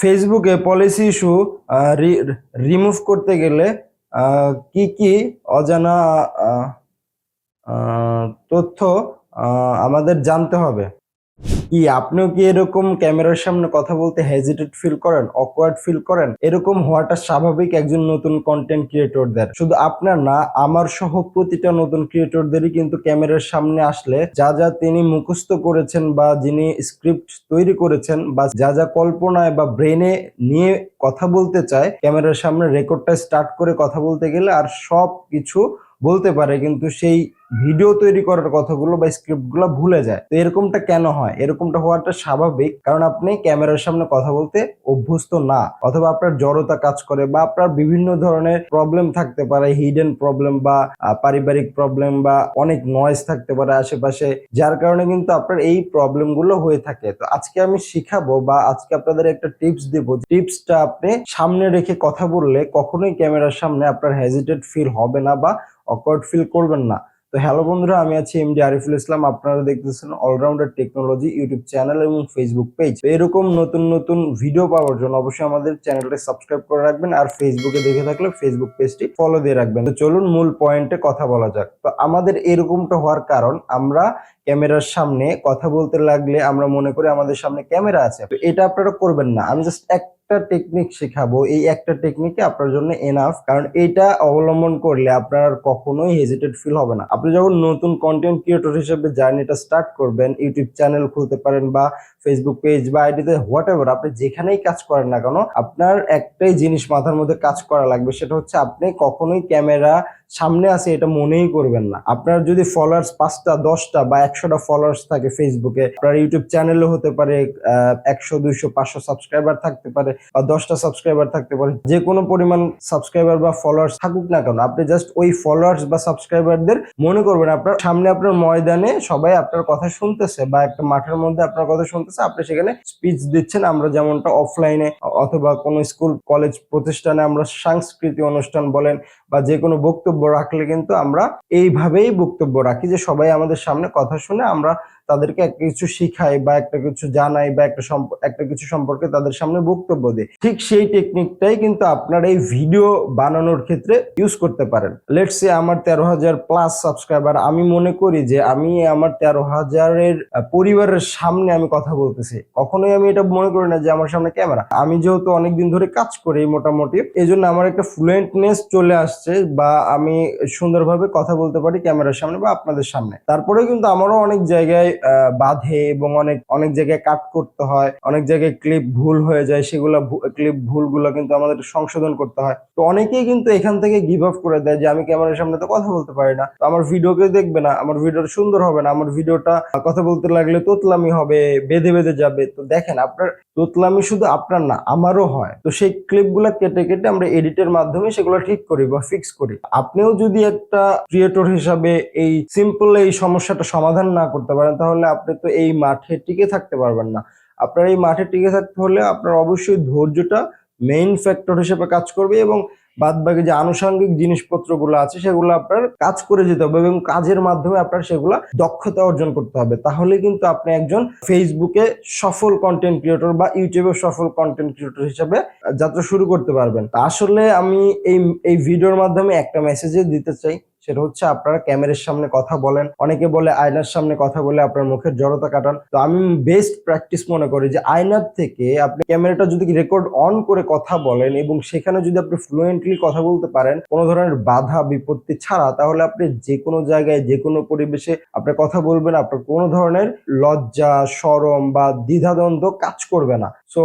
ফেসবুকে policy issue remove করতে গেলে কি কি অজানা তথ্য আমাদের জানতে হবে। কি আপনিও কি এরকম ক্যামেরার সামনে কথা বলতে হেজিটেট ফিল করেন অকওয়ার্ড ফিল করেন? এরকম হওয়াটা স্বাভাবিক একজন নতুন কন্টেন্ট ক্রিয়েটরদের শুধু আপনার না, আমার সহ প্রতিটা নতুন ক্রিয়েটরদেরই কিন্তু ক্যামেরার সামনে আসলে যা যা তিনি মুখস্থ করেছেন বা যিনি স্ক্রিপ্ট তৈরি করেছেন বা যা যা কল্পনায় বা ব্রেনে নিয়ে কথা বলতে চায়, ক্যামেরার সামনে রেকর্ডটা স্টার্ট করে কথা বলতে গেলে আর সব কিছু বলতে পারে, কিন্তু সেই ভিডিও তৈরি করার কথাগুলো বা স্ক্রিপ্টগুলো ভুলে যায়। তো এরকমটা কেন হয়? এরকমটা হওয়াটা স্বাভাবিক। কারণ আপনি ক্যামেরার সামনে কথা বলতে অভ্যস্ত না। অথবা আপনার জড়তা কাজ করে বা আপনার বিভিন্ন ধরনের প্রবলেম থাকতে পারে। হিডেন প্রবলেম বা পারিবারিক প্রবলেম বা অনেক নয়েজ থাকতে পারে আশেপাশে। যার কারণে কিন্তু আপনার এই প্রবলেমগুলো হয়ে থাকে। তো আজকে আমি শিখাবো বা আজকে আপনাদের একটা টিপস দেব। টিপসটা আপনি সামনে রেখে কথা বললে কখনোই ক্যামেরার সামনে আপনার হেজিটেট ফিল হবে না বা অকওয়ার্ড ফিল করবেন না। তো হ্যালো বন্ধুরা, আমি আছি এম এমডি আরিফুল ইসলাম। আপনারা দেখতেছেন অলরাউন্ডার টেকনোলজি ইউটিউব চ্যানেল এবং ফেসবুক পেজ এরকম নতুন নতুন ভিডিও পাওয়ার জন্য অবশ্যই আমাদের চ্যানেলটা সাবস্ক্রাইব করে রাখবেন আর ফেসবুকে দেখে থাকলে ফেসবুক পেজটি ফলো দিয়ে রাখবেন। তো চলুন মূল পয়েন্টে কথা বলা যাক। তো আমাদের এরকমটা হওয়ার কারণ, আমরা ক্যামেরার সামনে কথা বলতে লাগলে আমরা মনে করি আমাদের সামনে ক্যামেরা আছে। তো এটা আপনারা করবেন না। আমি জাস্ট একটা টেকনিক শেখাবো। এই একটা টেকনিকে আপনার জন্য এনাফ কারণ এটা অবলম্বন করলে আপনার কখনোই হেজিটেড ফিল হবে না। আপনি যখন নতুন কন্টেন্ট ক্রিয়েটর হিসেবে জার্নিটা স্টার্ট করবেন ইউটিউব চ্যানেল খুলতে পারেন বা ফেসবুক পেজ বা আইডিতে হোয়াট এভার আপনি যেখানেই কাজ করেন না কেন, আপনার একটাই জিনিস মাথার মধ্যে কাজ করা লাগবে, সেটা হচ্ছে আপনি কখনোই ক্যামেরা সামনে আছে, এটা মনেই করবেন না। আপনার যদি ফলোয়ার্স পাঁচটা, দশটা বা একশোটা ফলোয়ার্স থাকে ফেসবুকে আপনার ইউটিউব চ্যানেলও হতে পারে একশো, দুইশো, পাঁচশো সাবস্ক্রাইবার থাকতে পারে বা দশটা সাবস্ক্রাইবার থাকতে পারে, যে কোনো পরিমাণ সাবস্ক্রাইবার বা ফলোয়ার্স থাকুক না কেন, আপনি জাস্ট ওই ফলোয়ার্স বা সাবস্ক্রাইবারদের মনে করবেন, আপনার সামনে আপনার ময়দানে সবাই আপনার কথা শুনতেছে বা একটা মাঠের মধ্যে আপনার কথা শুনতেছে, আপনি সেখানে স্পিচ দিচ্ছেন, আমরা যেমনটা অফলাইনে অথবা কোনো স্কুল কলেজ প্রতিষ্ঠানে আমরা সাংস্কৃতিক অনুষ্ঠান বলেন বা যে কোনো বক্তব্য রাখলে কিন্তু আমরা এইভাবেই বক্তব্য রাখি যে সবাই আমাদের সামনে কথা শুনে আমরা তাদেরকে একটা কিছু শিখাই বা একটা কিছু জানাই বা একটা একটা কিছু সম্পর্কে তাদের সামনে বক্তব্য দিই ঠিক সেই টেকনিকটাই কিন্তু আপনার এই ভিডিও বানানোর ক্ষেত্রে ইউজ করতে পারেন। লেটস সে আমার তেরো হাজার প্লাস সাবস্ক্রাইবার আমি মনে করি যে আমি আমার তেরো হাজারের পরিবারের সামনে আমি কথা বলতেছি। কখনোই আমি এটা মনে করি না যে আমার সামনে ক্যামেরা আমি যেহেতু অনেকদিন ধরে কাজ করি মোটামুটি এই জন্য আমার একটা ফ্লুয়েন্টনেস চলে আসছে বা আমি সুন্দরভাবে কথা বলতে পারি ক্যামেরার সামনে বা আপনাদের সামনে। তারপরেও কিন্তু আমারও অনেক জায়গায় বাধে এবং অনেক অনেক জায়গায় কাট করতে হয়, অনেক জায়গায় ক্লিপ ভুল হয়ে যায়, সেগুলো ক্লিপ ভুলগুলো কিন্তু আমাদের সংশোধন করতে হয়। তো অনেকেই কিন্তু এখান থেকে গিভ আপ করে দেয় যে, আমি ক্যামেরার সামনে তো কথা বলতে পারি না। তো আমার ভিডিও কেউ দেখবে না, আমার ভিডিওটা সুন্দর হবে না, আমার ভিডিওটা কথা বলতে লাগলে তোতলামি হবে, বেঁধে বেঁধে যাবে। তো দেখেন, আপনার তোতলামি শুধু আপনার না, আমারও হয়। তো সেই ক্লিপগুলো কেটে কেটে আমরা এডিটের মাধ্যমে সেগুলো ঠিক করি বা ফিক্স করি। আপনিও যদি একটা ক্রিয়েটর হিসাবে এই সিম্পল এই সমস্যাটা সমাধান না করতে পারেন তাহলে আপনি তো এই মাঠে টিকে থাকতে পারবেন না। আপনার এই মাঠে টিকে থাকতে হলে আপনার অবশ্যই ধৈর্যটা মেইন ফ্যাক্টর হিসেবে কাজ করবে এবং বাদ বাকি যে আনুষঙ্গিক জিনিসপত্রগুলো আছে, সেগুলো আপনার কাজ করে যেতে হবে এবং কাজের মাধ্যমে আপনার সেগুলো দক্ষতা অর্জন করতে হবে। তাহলে কিন্তু আপনি একজন ফেসবুকে সফল কন্টেন্ট ক্রিয়েটর বা ইউটিউবে সফল কন্টেন্ট ক্রিয়েটর হিসেবে যাত্রা শুরু করতে পারবেন। আসলে আমি এই এই ভিডিওর মাধ্যমে একটা মেসেজে দিতে চাই। সেটা হচ্ছে আপনারা ক্যামেরার সামনে কথা বলেন। অনেকে বলে আয়নার সামনে কথা বলে আপনার মুখের জড়তা কাটান। তো আমি বেস্ট প্র্যাকটিস মনে করি যে আয়নার থেকে আপনি ক্যামেরাটা যদি রেকর্ড অন করে কথা বলেন এবং সেখানে যদি আপনি ফ্লুয়েন্টলি কথা বলতে পারেন, কোনো ধরনের বাধা, বিপত্তি ছাড়া, তাহলে আপনি যে কোনো জায়গায় যে কোনো পরিবেশে আপনি কথা বলবেন, আপনার কোনো ধরনের লজ্জা, সরম বা দ্বিধাদ্বন্দ্ব কাজ করবে না। সো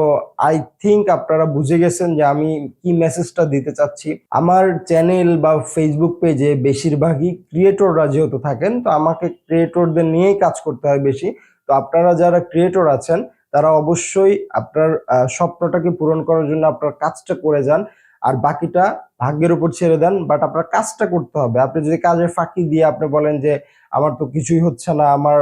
আই থিঙ্ক আপনারা বুঝে গেছেন যে আমি কি মেসেজটা দিতে চাচ্ছি। আমার চ্যানেল বা ফেসবুক পেজে বেশিরভাগই ক্রিয়েটররা যেহেতু থাকেন, তো আমাকে ক্রিয়েটরদের নিয়েই কাজ করতে হয় বেশি। তো আপনারা যারা ক্রিয়েটর আছেন, তারা অবশ্যই আপনার স্বপ্নটাকে পূরণ করার জন্য আপনার কাজটা করে যান। আর বাকিটা ভাগ্যের উপর ছেড়ে দেন বাট আপনার কাজটা করতে হবে। আপনি যদি কাজের ফাঁকি দিয়ে আপনি বলেন যে, আমার তো কিছুই হচ্ছে না, আমার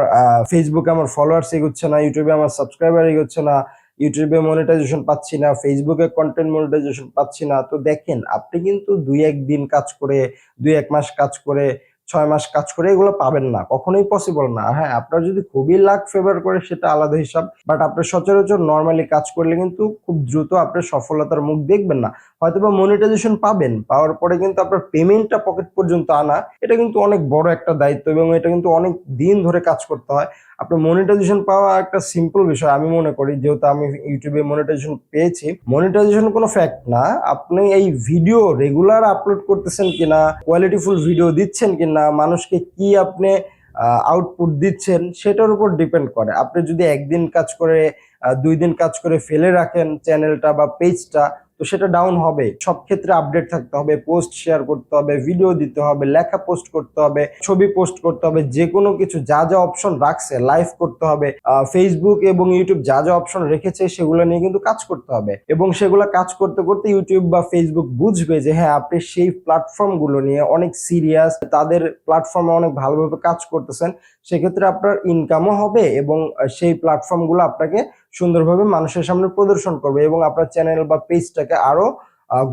ফেসবুকে আমার ফলোয়ার্স এগোচ্ছে না ইউটিউবে আমার সাবস্ক্রাইবার এগোচ্ছে না ইউটিউবে মনিটাইজেশন পাচ্ছি না ফেসবুকে কন্টেন্ট মনিটাইজেশন পাচ্ছি না। তো দেখেন, আপনি কিন্তু দুই এক দিন কাজ করে, দুই এক মাস কাজ করে, ছয় মাস কাজ করে এগুলো পাবেন না, কখনোই পসিবল না। হ্যাঁ আপনার যদি খুবই লাক ফেভার করে সেটা আলাদা হিসাব বাট আপনার সচরাচর নর্মালি কাজ করলে কিন্তু খুব দ্রুত আপনার সফলতার মুখ দেখবেন না। হয়তো বা মনিটাইজেশন পাবেন, পাওয়ার পরে কিন্তু আপনার পেমেন্টটা পকেট পর্যন্ত আনা, এটা কিন্তু অনেক বড় একটা দায়িত্ব এবং এটা কিন্তু অনেক দিন ধরে কাজ করতে হয়। আপনার মনিটাইজেশন পাওয়া একটা সিম্পল বিষয়, আমি মনে করি, যেহেতু আমি ইউটিউবে মনিটাইজেশন পেয়েছি। মনিটাইজেশন কোনো ফ্যাক্ট না। আপনি এই ভিডিও রেগুলার আপলোড করতেছেন কিনা কোয়ালিটিফুল ভিডিও দিচ্ছেন কিনা, মানুষকে কি আপনি আউটপুট দিচ্ছেন, সেটার উপর ডিপেন্ড করে। আপনি যদি একদিন কাজ করে দুই দিন কাজ করে ফেলে রাখেন চ্যানেলটা বা পেজটা তো সেটা ডাউন হবে। সব ক্ষেত্রে আপডেট থাকতে হবে পোস্ট শেয়ার করতে হবে ভিডিও দিতে হবে, লেখা পোস্ট করতে হবে, ছবি পোস্ট করতে হবে যে কোনো কিছু যা যা অপশন রাখছে লাইভ করতে হবে ফেসবুক এবং ইউটিউব যা যা অপশন রেখেছে, সেগুলো নিয়ে কিন্তু কাজ করতে হবে। এবং সেগুলো কাজ করতে করতে ইউটিউব বা ফেসবুক বুঝবে যে হ্যাঁ আপনি সেই প্ল্যাটফর্মগুলো নিয়ে অনেক সিরিয়াস তাদের প্ল্যাটফর্মে অনেক ভালোভাবে কাজ করতেছেন, সেক্ষেত্রে আপনার ইনকামও হবে এবং সেই প্ল্যাটফর্মগুলো আপনাকে সুন্দরভাবে মানুষের সামনে প্রদর্শন করবে এবং আপনার চ্যানেল বা পেজটাকে আরও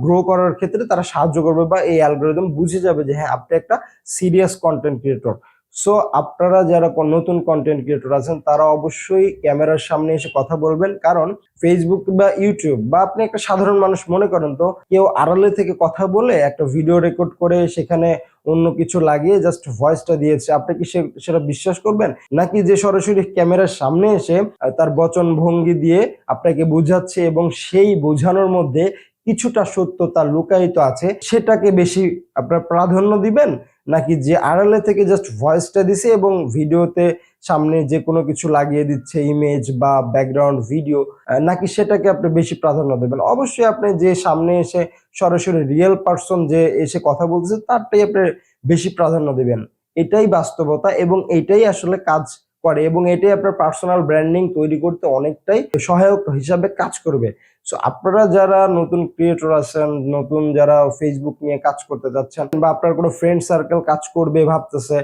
গ্রো করার ক্ষেত্রে তারা সাহায্য করবে বা এই অ্যালগোরিদম বুঝে যাবে যে হ্যাঁ আপনি একটা সিরিয়াস কন্টেন্ট ক্রিয়েটর সো আপনারা যারা নতুন কন্টেন্ট ক্রিয়েটর আছেন, তারা অবশ্যই ক্যামেরার সামনে এসে কথা বলবেন। কারণ ফেসবুক বা ইউটিউব বা আপনি একটা সাধারণ মানুষ মনে করেন তো, কেউ আড়ালে থেকে কথা বলে একটা ভিডিও রেকর্ড করে সেখানে অন্য কিছু লাগিয়ে জাস্ট ভয়েসটা দিয়েছে। আপনি কি সেটা বিশ্বাস করবেন? নাকি যে সরাসরি ক্যামেরার সামনে এসে তার বচন ভঙ্গি দিয়ে আপনাকে বোঝাচ্ছে এবং সেই বোঝানোর মধ্যে কিছুটা সত্যতা লুকায়িত আছে, সেটাকে বেশি আপনার প্রাধান্য দিবেন? নাকি যে আড়ালে থেকে জাস্ট ভয়েসটা দিছে এবং ভিডিওতে সামনে যে কোনো কিছু লাগিয়ে দিচ্ছে ইমেজ বা ব্যাকগ্রাউন্ড ভিডিও নাকি সেটাকে আপনি বেশি প্রাধান্য দেবেন? অবশ্যই আপনি যে সামনে এসে সরাসরি রিয়েল পার্সন যে এসে কথা বলতেছে, তারটাই আপনি বেশি প্রাধান্য দিবেন। এটাই বাস্তবতা এবং এটাই আসলে কাজ করে এবং এটাই আপনার পার্সোনাল ব্র্যান্ডিং তৈরি করতে অনেকটাই সহায়ক হিসাবে কাজ করবে। সো আপনারা যারা নতুন ক্রিয়েটর আছেন, নতুন যারা ফেসবুক নিয়ে কাজ করতে যাচ্ছেন বা আপনার কোনো ফ্রেন্ড সার্কেল কাজ করবে ভাবতেছে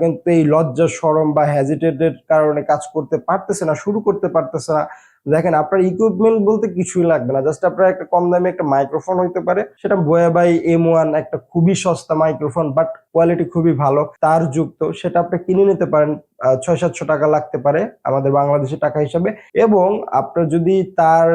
কিন্তু এই লজ্জা সরম বা হ্যাজিটেটের কারণে কাজ করতে পারতেছে না, শুরু করতে পারতেছে না দেখেন, আপনার ইকুইপমেন্ট বলতে কিছুই লাগবে না। জাস্ট আপনার একটা কম দামে একটা মাইক্রোফোন হইতে পারে। সেটা বয়া বাই এম ওয়ান একটা খুবই সস্তা মাইক্রোফোন বাট কোয়ালিটি খুবই ভালো, তার যুক্ত। সেটা আপনি কিনে নিতে পারেন ছয় সাতশো টাকা লাগতে পারে আমাদের বাংলাদেশের টাকা হিসাবে। এবং আপনার যদি তার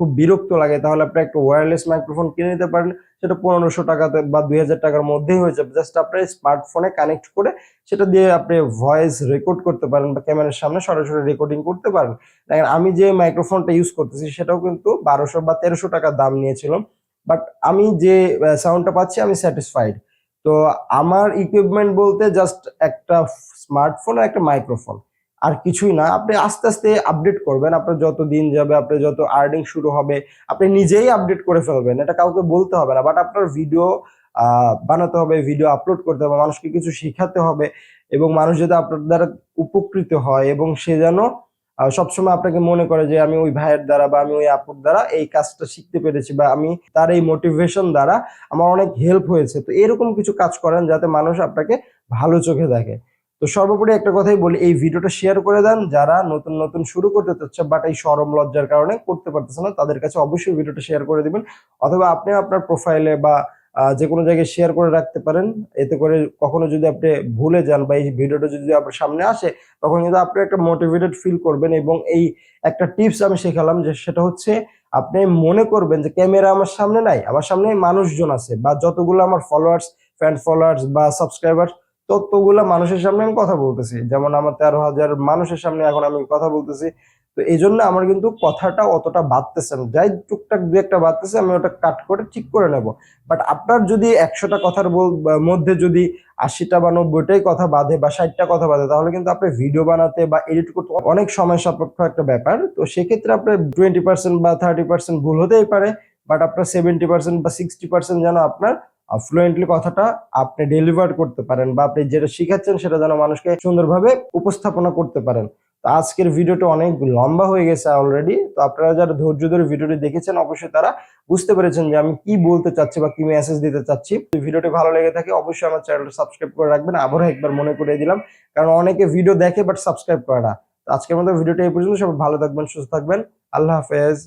খুব বিরক্ত লাগে, তাহলে আপনি একটা ওয়্যারলেস মাইক্রোফোন কিনে নিতে পারেন, সেটা পনেরোশো টাকাতে বা দুই হাজার টাকার মধ্যেই হয়ে যাবে। জাস্ট আপনার স্মার্টফোনে কানেক্ট করে সেটা দিয়ে আপনি ভয়েস রেকর্ড করতে পারেন বা ক্যামেরার সামনে সরাসরি রেকর্ডিং করতে পারেন। দেখেন, আমি যে মাইক্রোফোনটা ইউজ করতেছি, সেটাও কিন্তু বারোশো বা তেরোশো টাকা দাম নিয়েছিলাম। বাট আমি যে সাউন্ডটা পাচ্ছি, আমি স্যাটিসফাইড তো আমার ইকুইপমেন্ট বলতে জাস্ট একটা স্মার্টফোন আর একটা মাইক্রোফোন আর কিছুই না। আপনি আস্তে আস্তে আপডেট করবেন। আপনার যত দিন যাবে, আপনার যত আর্নিং শুরু হবে, আপনি নিজেই আপডেট করে ফেলবেন। এটা কাউকে বলতে হবে না বাট আপনার ভিডিও বানাতে হবে ভিডিও আপলোড করতে হবে, মানুষকে কিছু শেখাতে হবে এবং মানুষ যাতে আপনার দ্বারা উপকৃত হয় এবং সে যেন সবসময় আপনাকে মনে করে যে আমি ওই ভাইয়ের দ্বারা বা আমি ওই আপুর দ্বারা এই কাজটা শিখতে পেরেছি বা আমি তার এই মোটিভেশন দ্বারা আমার অনেক হেল্প হয়েছে। তো এরকম কিছু কাজ করেন যাতে মানুষ আপনাকে ভালো চোখে দেখে। তো সর্বোপরি একটা কথাই বলি, এই ভিডিওটা শেয়ার করে দেন। যারা নতুন নতুন শুরু করতে চাচ্ছে বাট এই সরম লজ্জার কারণে করতে পারতেছে না, তাদের কাছে অবশ্যই ভিডিওটা শেয়ার করে দিবেন। অথবা আপনি আপনার প্রোফাইলে বা যে কোনো জায়গায় শেয়ার করে রাখতে পারেন। এতে করে কখনো যদি আপনি ভুলে যান বা এই ভিডিওটা যদি আপনার সামনে আসে, তখন কিন্তু আপনি একটা মোটিভেটেড ফিল করবেন এবং এই একটা টিপস আমি শেখালাম যে সেটা হচ্ছে, আপনি মনে করবেন যে ক্যামেরা আমার সামনে নাই, আমার সামনে মানুষজন আছে বা যতগুলো আমার ফলোয়ার্স ফ্যান ফলোয়ার্স বা সাবস্ক্রাইবার ততগুলা মানুষের সামনে আমি কথা বলতেছি। যেমন আমার তেরো হাজার মানুষের সামনে এখন আমি কথা বলতেছি। তো এই জন্য আমার কিন্তু কথাটা অতটা বাড়তেছে না। যাই টুকটাক দু একটা বাড়তেছে, আমি ওটা কাট করে ঠিক করে নেব। বাট আপনার যদি একশোটা কথার মধ্যে যদি আশিটা বা নব্বইটাই কথা বাঁধে বা ষাটটা কথা বাঁধে তাহলে কিন্তু আপনি ভিডিও বানাতে বা এডিট করতে অনেক সময় সাপেক্ষ একটা ব্যাপার। তো সেক্ষেত্রে আপনার টোয়েন্টি পার্সেন্ট বা থার্টি পার্সেন্ট ভুল হতেই পারে বাট আপনার সেভেন্টি পার্সেন্ট বা সিক্সটি পার্সেন্ট যেন আপনার ফ্লুয়েন্টলি কথাটা আপনি ডেলিভার করতে পারেন বা আপনি যেটা শিখাচ্ছেন সেটা যেন মানুষকে সুন্দরভাবে উপস্থাপনা করতে পারেন। তো আজকের ভিডিওটা অনেক লম্বা হয়ে গেছে অলরেডি তো আপনারা যারা ধৈর্য ধরে ভিডিওটি দেখেছেন অবশ্যই তারা বুঝতে পেরেছেন যে আমি কি বলতে চাচ্ছি বা কি মেসেজ দিতে চাচ্ছি। ভিডিওটি ভালো লেগে থাকে অবশ্যই আমার চ্যানেলটা সাবস্ক্রাইব করে রাখবেন। আবারও একবার মনে করিয়ে দিলাম, কারণ অনেকে ভিডিও দেখে বাট সাবস্ক্রাইব করে না। তো আজকের মতো ভিডিওটা এই পর্যন্ত, সবাই ভালো থাকবেন, সুস্থ থাকবেন। আল্লাহ হাফেজ।